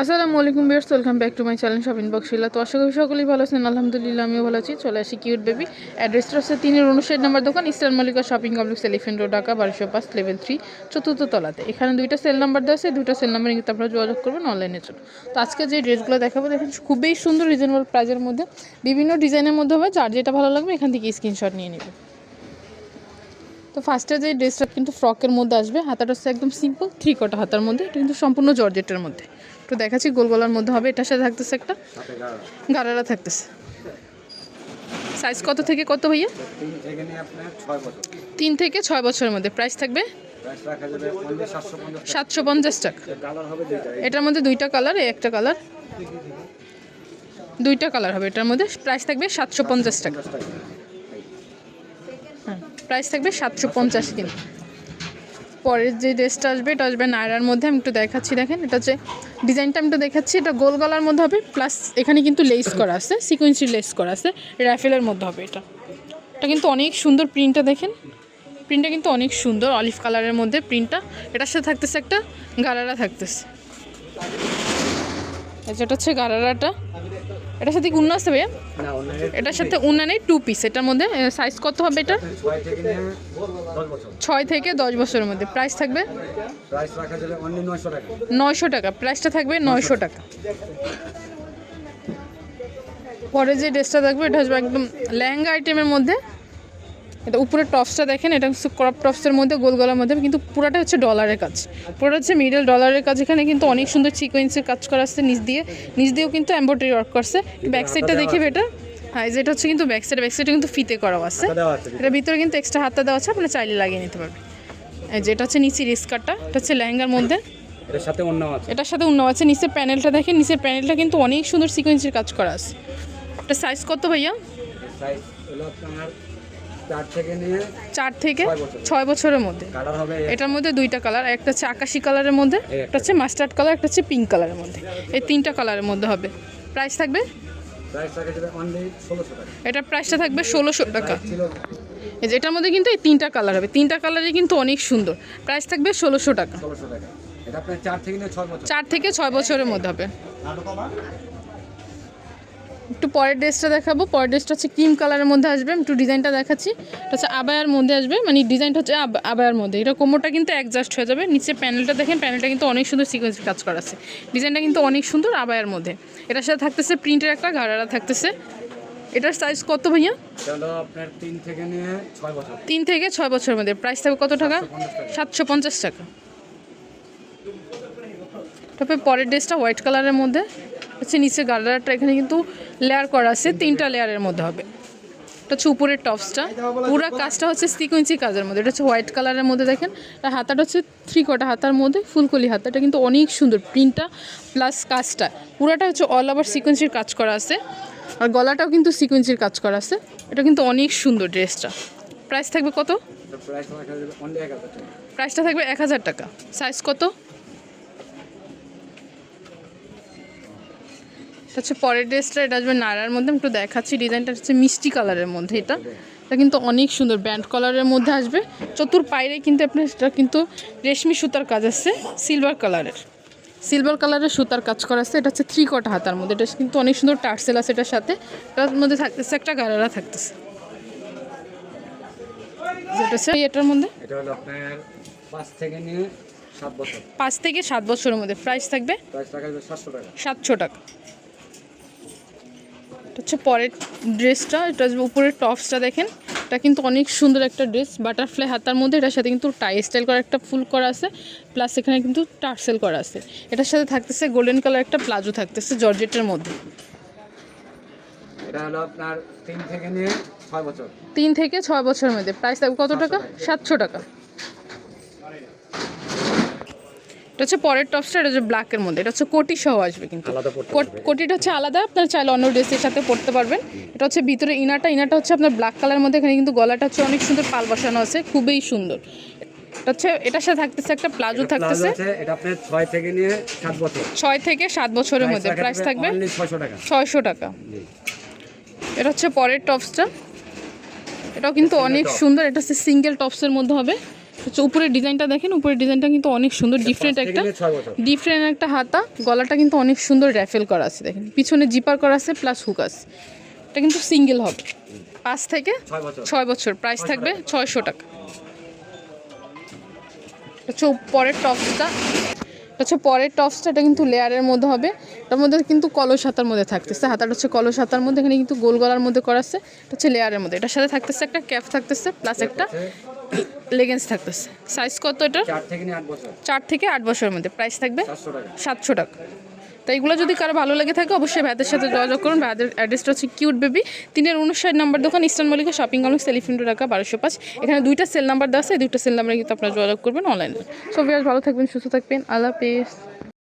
আসসালামু আলাইকুম বিয়ার্স welcome back to my channel shopping box বক্সিলা তো আশা করি সকলেই ভালো আছেন। আলহামদুলিল্লাহ, আমিও ভালো আছি। চলে আসি কিউট বেবি। অ্যাড্রেসটা হচ্ছে তিনের উনষাট নাম্বার দোকান eastern Mallika shopping complex, Elephant Road, Dhaka, বারোশো পাঁচ, লেভেল থ্রি, চতুর্থ তলাতে। এখানে দুইটা সেল নাম্বার দেওয়া আছে, দুইটা সেল নাম্বার কিন্তু আপনারা যোগাযোগ করবেন অনলাইনের জন্য তো আজকে যে ড্রেসগুলো দেখাবো, দেখেন খুবই সুন্দর রিজনেবল প্রাইজের মধ্যে। বিভিন্ন ডিজাইনের মধ্যে হবে, যার যেটা ভালো লাগবে, এখান থেকে স্ক্রিনশট নিয়ে নেবে। তো ফার্স্টে যে ড্রেসটা কিন্তু ফ্রকের মধ্যে আসবে, হাতাটা হচ্ছে একদম সিম্পল থ্রি কটা হাতার মধ্যে। এটা কিন্তু সম্পূর্ণ জর্জেটের মধ্যে। একটু দেখাচ্ছি, গোল গলার মধ্যে হবে। এটার সাথে থাকতেছে একটা গাড়ারা থাকতেছে। সাইজ কত থেকে কত ভাইয়া? তিন থেকে ছয় বছরের মধ্যে। প্রাইস থাকবে? সাতশো পঞ্চাশ টাকা। এটার মধ্যে দুইটা কালার একটা কালার দুইটা কালার হবে। এটার মধ্যে প্রাইস থাকবে সাতশো পঞ্চাশ টাকা। হ্যাঁ প্রাইস থাকবে সাতশো পঞ্চাশ কিন্তু। পরের যে ড্রেসটা আসবে, এটা আসবে নায়রার মধ্যে, আমি একটু দেখাচ্ছি, দেখেন। এটা হচ্ছে ডিজাইনটা আমি একটু দেখাচ্ছি, এটা গোল গলার মধ্যে হবে প্লাস এখানে কিন্তু লেস করা আছে সিকুয়েন্সি লেস করা আছে, র্যাফেলের মধ্যে হবে এটা। এটা কিন্তু অনেক সুন্দর প্রিন্টটা দেখেন। প্রিন্টটা কিন্তু অনেক সুন্দর অলিভ কালারের মধ্যে প্রিন্টটা এটার সাথে থাকতেছে একটা গালারা থাকতেছে। যেটা হচ্ছে গারারাটা। এটার সাথে উন্না আছে ভাইয়া? এটার সাথে উন্না নেই টু পিস এটার মধ্যে সাইজ কত হবে এটার ছয় থেকে দশ বছরের মধ্যে। প্রাইস থাকবে? নয়শো টাকা। প্রাইসটা থাকবে নয়শো টাকা। পরে যে ড্রেসটা থাকবে এটা আসবে একদম লেহেঙ্গা আইটেমের মধ্যে। এটা উপরে টপসটা দেখেন এটা হচ্ছে ক্রপ টপসের মধ্যে গোল গলার মধ্যে কিন্তু পুরোটা হচ্ছে ডলারের কাজ। পুরোটা হচ্ছে মিডল ডলারের কাজ এখানে কিন্তু অনেক সুন্দর সিকোয়েন্সের কাজ করা আছে নিচ দিয়ে। নিচ দিয়েও কিন্তু এম্ব্রয়ডারি ওয়ার্ক করছে। ব্যাক সাইডটা দেখে এটা হ্যাঁ যেটা হচ্ছে কিন্তু ব্যাক সাইড ব্যাক সাইডে কিন্তু ফিতে করাও আছে। এটার ভিতরে কিন্তু এক্সট্রা হাতটা দেওয়া আছে আপনি চাইলে লাগিয়ে নিতে পারবেন। এই যেটা হচ্ছে নিচে রিস্কারটা এটা হচ্ছে লেহেঙ্গার মধ্যে। এটার সাথে অন্য আছে। এটার সাথে অন্য আছে নিচের প্যানেলটা দেখেন নিচের প্যানেলটা কিন্তু অনেক সুন্দর সিকোয়েন্সের কাজ করা আছে। এটা সাইজ কত ভাইয়া? সাইজ হলো আপনার চার থেকে ছয় বছরের মধ্যে। এটার মধ্যে দুইটা কালার একটা হচ্ছে আকাশি কালারের মধ্যে একটা। হচ্ছে মাস্টার্ড কালার একটা হচ্ছে পিঙ্ক কালারের মধ্যে। এই তিনটা কালারের মধ্যে হবে। প্রাইস থাকবে? এটার প্রাইসটা থাকবে ষোলোশো টাকা। এই যে এটার মধ্যে কিন্তু এই তিনটা কালার হবে। তিনটা কালারই কিন্তু অনেক সুন্দর। প্রাইস থাকবে ষোলোশো টাকা। চার থেকে ছয় বছরের মধ্যে হবে। একটু পরের ড্রেসটা দেখাবো। পরের ড্রেসটা হচ্ছে ক্রিম কালারের মধ্যে আসবে। আমি একটু ডিজাইনটা দেখাচ্ছি। এটা হচ্ছে আবায়ার মধ্যে আসবে। মানে ডিজাইনটা হচ্ছে আব- আবায়ার মধ্যে। এটা কোমরটা কিন্তু অ্যাডজাস্ট হয়ে যাবে। নিচে প্যানেলটা দেখেন প্যানেলটা কিন্তু অনেক সুন্দর সিকোয়েন্স কাজ করা আছে ডিজাইনটা কিন্তু অনেক সুন্দর আবায়ার মধ্যে। এটার সাথে থাকতেছে প্রিন্টের একটা ঘাড়ারা থাকতেছে। এটার সাইজ কত ভাইয়া? আপনার তিন থেকে নিয়ে ছয় বছর। তিন থেকে ছয় বছরের মধ্যে। প্রাইস থাকবে কত টাকা? সাতশো পঞ্চাশ টাকা। তারপরে পরের ড্রেসটা হোয়াইট কালারের মধ্যে। হচ্ছে নিচে গার্ডারটা এখানে কিন্তু লেয়ার করা আছে তিনটা লেয়ারের মধ্যে হবে। এটা হচ্ছে উপরের টপসটা পুরো কাজটা হচ্ছে সিকুয়েন্সি কাজের মধ্যে। এটা হচ্ছে হোয়াইট কালারের মধ্যে দেখেন। আর হাতাটা হচ্ছে থ্রি কটা হাতার মধ্যে ফুলকলি হাতা। এটা কিন্তু অনেক সুন্দর প্রিন্টটা প্লাস কাজটা। পুরোটা হচ্ছে অল ওভার সিকুয়েন্সির কাজ করা আছে। আর গলাটাও কিন্তু সিকুয়েন্সির কাজ করা আছে। এটা কিন্তু অনেক সুন্দর ড্রেসটা। প্রাইস থাকবে কত? প্রাইসটা থাকবে এক হাজার টাকা। সাইজ কত? হচ্ছে পরের ড্রেসটা এটা আসবে নাড়ার মধ্যে একটু দেখাচ্ছি ডিজাইনটা হচ্ছে মিষ্টি কালারের মধ্যে এটা। এটা কিন্তু অনেক সুন্দর ব্যান্ড কালারের মধ্যে আসবে। চতুর পায়রে কিন্তু আপনার এটা কিন্তু রেশমি সুতার কাজ আছে সিলভার কালারের। সিলভার কালারের সুতার কাজ করা আছে এটা হচ্ছে থ্রি কটা হাতার মধ্যে। এটা কিন্তু অনেক সুন্দর টার্সেল আছে এটার সাথে। এটার মধ্যে থাকতেছে একটা গারারা থাকতেছে। যেটা এটার মধ্যে? এটা হলো আপনার পাঁচ থেকে নিয়ে সাত বছর। থেকে বছরের মধ্যে। প্রাইস থাকবে? প্রাইস টাকা। সাতশো টাকা। এটা হচ্ছে পরের ড্রেসটা এটা উপরের টপসটা দেখেন। এটা কিন্তু অনেক সুন্দর একটা ড্রেস বাটারফ্লাই হাতার মধ্যে এটার সাথে কিন্তু টাই স্টাইল করা একটা ফুল করা আছে প্লাস এখানে কিন্তু টার্সেল করা আছে। এটার সাথে থাকতেছে গোল্ডেন কালার একটা প্লাজো থাকতেছে জর্জেটের মধ্যে। এটা হলো আপনার তিন থেকে নিয়ে ছয় বছর। তিন থেকে ছয় বছরের মধ্যে। প্রাইস থাকবে কত টাকা। সাতশো টাকা। এটা হচ্ছে পরের টপসটা এটা হচ্ছে ব্ল্যাকের মধ্যে। এটা হচ্ছে কোটি সহ আসবে কিন্তু। কোট- কোটিটা হচ্ছে আলাদা আপনার চাইলে অন্য ড্রেসের সাথে পরতে পারবেন। এটা হচ্ছে ভিতরে ইনারটা ইনারটা হচ্ছে আপনার ব্ল্যাক কালার মধ্যে এখানে কিন্তু গলাটা হচ্ছে অনেক সুন্দর পাল বসানো আছে খুবই সুন্দর। এটা হচ্ছে এটার সাথে থাকতেছে একটা প্লাজো থাকতেছে। এটা আপনার ছয় থেকে নিয়ে সাত বছর। থেকে বছরের মধ্যে প্রাইস থাকবে ছয়শো টাকা। এটা হচ্ছে পরের টপসটা এটাও কিন্তু অনেক সুন্দর এটা হচ্ছে সিঙ্গেল টপসের মধ্যে হবে। উপরের ডিজাইনটা দেখেন উপরের ডিজাইনটা কিন্তু অনেক সুন্দর ডিফারেন্ট একটা ডিফারেন্ট একটা হাতা গলাটা কিন্তু অনেক সুন্দর র্যাফেল করা আছে দেখেন। পিছনে জিপার করা আছে প্লাস হুক আছে। এটা কিন্তু সিঙ্গেল হবে। পাঁচ থেকে ছয় বছর। প্রাইস থাকবে ছয়শো টাকা। হচ্ছে পরের টপসটা হচ্ছে পরের টপসটা এটা কিন্তু লেয়ারের মধ্যে হবে। এটার মধ্যে কিন্তু কলস হাতার মধ্যে থাকতেছে। হাতাটা হচ্ছে কলস হাতার মধ্যে এখানে কিন্তু গোল গলার মধ্যে করা আছে। এটা হচ্ছে লেয়ারের মধ্যে। এটার সাথে থাকতেছে একটা ক্যাপ থাকতেছে প্লাস একটা লেগেন্স থাকতেছে। সাইজ কত এটা চার থেকে আট বছরের মধ্যে। প্রাইস থাকবে? সাতশো টাকা। তাই এগুলো যদি কারও ভালো লেগে থাকে অবশ্যই ভাইদের সাথে যোগাযোগ করুন। ভাইদের অ্যাড্রেসটা হচ্ছে কিউট বেবি তিনের উনষাট নাম্বার দোকান eastern Mallika shopping complex telephone টাকা বারোশো পাঁচ। এখানে দুইটা সেল নাম্বার দেওয়া আছে। দুইটা সেল নাম্বারে কিন্তু আপনারা যোগাযোগ করবেন অনলাইনে সবাই ভালো থাকবেন সুস্থ থাকবেন। আল্লাহ হাফেজ।